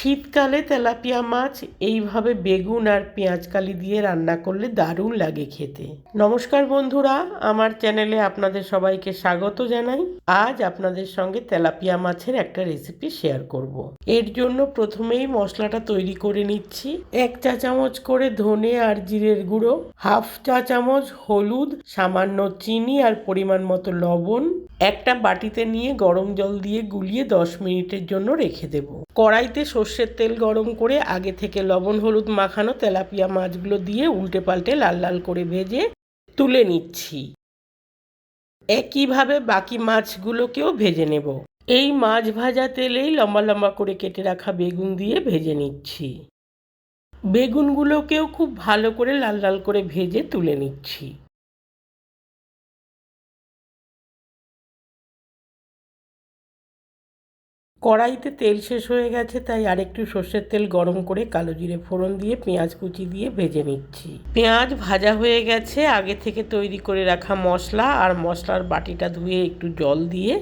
শীতকালে তেলাপিয়া মাছ, এইভাবে বেগুন আর পেঁয়াজ কালি দিয়ে রান্না করলে দারুণ লাগে খেতে। নমস্কার বন্ধুরা, আমার চ্যানেলে আপনাদের সবাইকে স্বাগত জানাই। আজ আপনাদের সঙ্গে তেলাপিয়া মাছের একটা রেসিপি শেয়ার করব। এর জন্য প্রথমেই মশলাটা তৈরি করে নিচ্ছি। এক চা চামচ করে ধনে আর জিরের গুঁড়ো, হাফ চা চামচ হলুদ, সামান্য চিনি আর পরিমাণ মতো লবণ একটা বাটিতে নিয়ে গরম জল দিয়ে গুলিয়ে দশ মিনিটের জন্য রেখে দেব। কড়াইতে সর্ষের তেল গরম করে আগে থেকে লবণ, হলুদ মাখানো তেলাপিয়া মাছগুলো দিয়ে উল্টে পাল্টে লাল লাল করে ভেজে তুলে নিচ্ছি। একইভাবে বাকি মাছগুলোকেও ভেজে নেব। এই মাছ ভাজা তেলেই লম্বা লম্বা করে কেটে রাখা বেগুন দিয়ে ভেজে নিচ্ছি। বেগুনগুলোকেও খুব ভালো করে লাল লাল করে ভেজে তুলে নিচ্ছি। কড়াইতে তেল শেষ হয়ে গেছে, তাই আরেকটু সর্ষের তেল গরম করে কালো জিরে ফোড়ন দিয়ে, পেঁয়াজ কুচি দিয়ে ভেজে নিচ্ছি। পেঁয়াজ ভাজা হয়ে গেছে, আগে থেকে তৈরি করে রাখা মশলা আর মশলার বাটিটা ধুয়ে একটু জল দিয়ে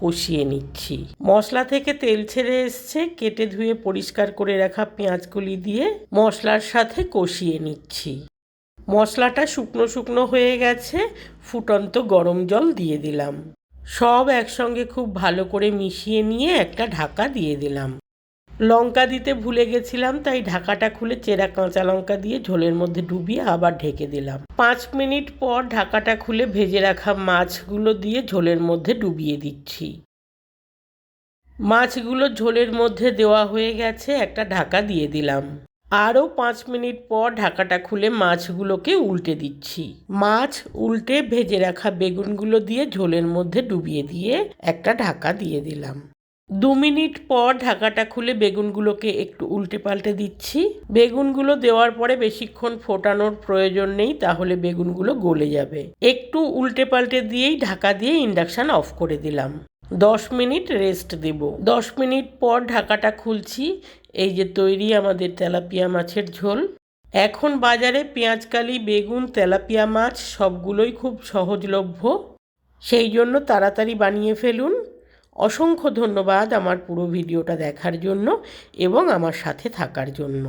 কষিয়ে নিচ্ছি। মশলা থেকে তেল ছেড়ে এসছে, কেটে ধুয়ে পরিষ্কার করে রাখা পেঁয়াজগুলি দিয়ে মশলার সাথে কষিয়ে নিচ্ছি। মশলাটা শুকনো শুকনো হয়ে গেছে, ফুটন্ত গরম জল দিয়ে দিলাম। সব একসঙ্গে খুব ভালো করে মিশিয়ে নিয়ে একটা ঢাকা দিয়ে দিলাম। লঙ্কা দিতে ভুলে গেছিলাম, তাই ঢাকাটা খুলে চেরা কাঁচা লঙ্কা দিয়ে ঝোলের মধ্যে ডুবিয়ে আবার ঢেকে দিলাম। পাঁচ মিনিট পর ঢাকাটা খুলে ভেজে রাখা মাছগুলো দিয়ে ঝোলের মধ্যে ডুবিয়ে দিচ্ছি। মাছগুলো ঝোলের মধ্যে দেওয়া হয়ে গেছে, একটা ঢাকা দিয়ে দিলাম। আরও পাঁচ মিনিট পর ঢাকাটা খুলে মাছগুলোকে উল্টে দিচ্ছি। মাছ উল্টে ভেজে রাখা বেগুনগুলো দিয়ে ঝোলের মধ্যে ডুবিয়ে দিয়ে একটা ঢাকা দিয়ে দিলাম। দু মিনিট পর ঢাকাটা খুলে বেগুনগুলোকে একটু উল্টে পাল্টে দিচ্ছি। বেগুনগুলো দেওয়ার পরে বেশিক্ষণ ফোটানোর প্রয়োজন নেই, তাহলে বেগুনগুলো গলে যাবে। একটু উল্টে পাল্টে দিয়েই ঢাকা দিয়ে ইন্ডাকশান অফ করে দিলাম। দশ মিনিট রেস্ট দেব। দশ মিনিট পর ঢাকাটা খুলছি, এই যে তৈরি আমাদের তেলাপিয়া মাছের ঝোল। এখন বাজারে পেঁয়াজকালি বেগুন, তেলাপিয়া মাছ সবগুলোই খুব সহজলভ্য। সেই জন্য তাড়াতাড়ি বানিয়ে ফেলুন। অসংখ্য ধন্যবাদ আমার পুরো ভিডিওটা দেখার জন্য এবং আমার সাথে থাকার জন্য।